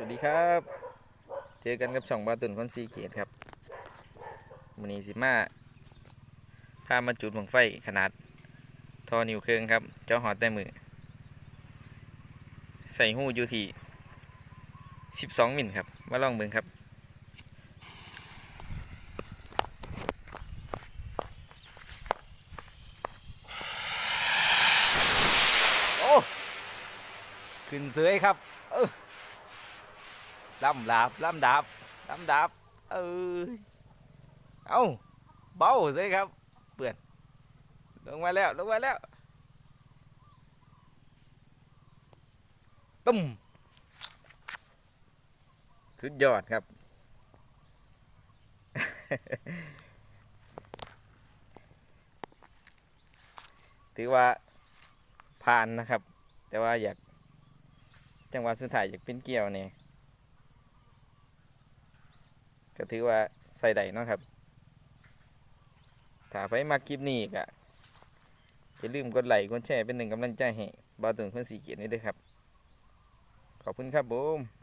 วัสดีครับ เจอกันกับช่องบาตุนคอนซีเกตครับมันนี้สิมาพามาจุดบังไฟขนาดทอนิวเครื่องครับ เจ้าหอดแต่มือ ใส่หูอยู่ที่12มิลครับ มาลองเบิ่งครับโอ้ขึ้นเสยครับ เออ ลำลาบลำดาบลำดาบเออเอาเบาเสยครับเปื่อนลงมาแล้วลงมาแล้วตุ้มสุดยอดครับ ถือว่าผ่านนะครับ แต่ว่าอยากจังหวะสุดท้ายอยากเป็นเกี่ยวเนี่ย ก็ถือว่าใส่ได้นะครับ ถ้าไปมาคลิปนี้ก็อย่าลืมกดไลค์กดแชร์เป็นหนึ่งกำลังใจให้บาวตุนคนสีเกียรตินี่ด้วยครับ ขอบคุณครับผม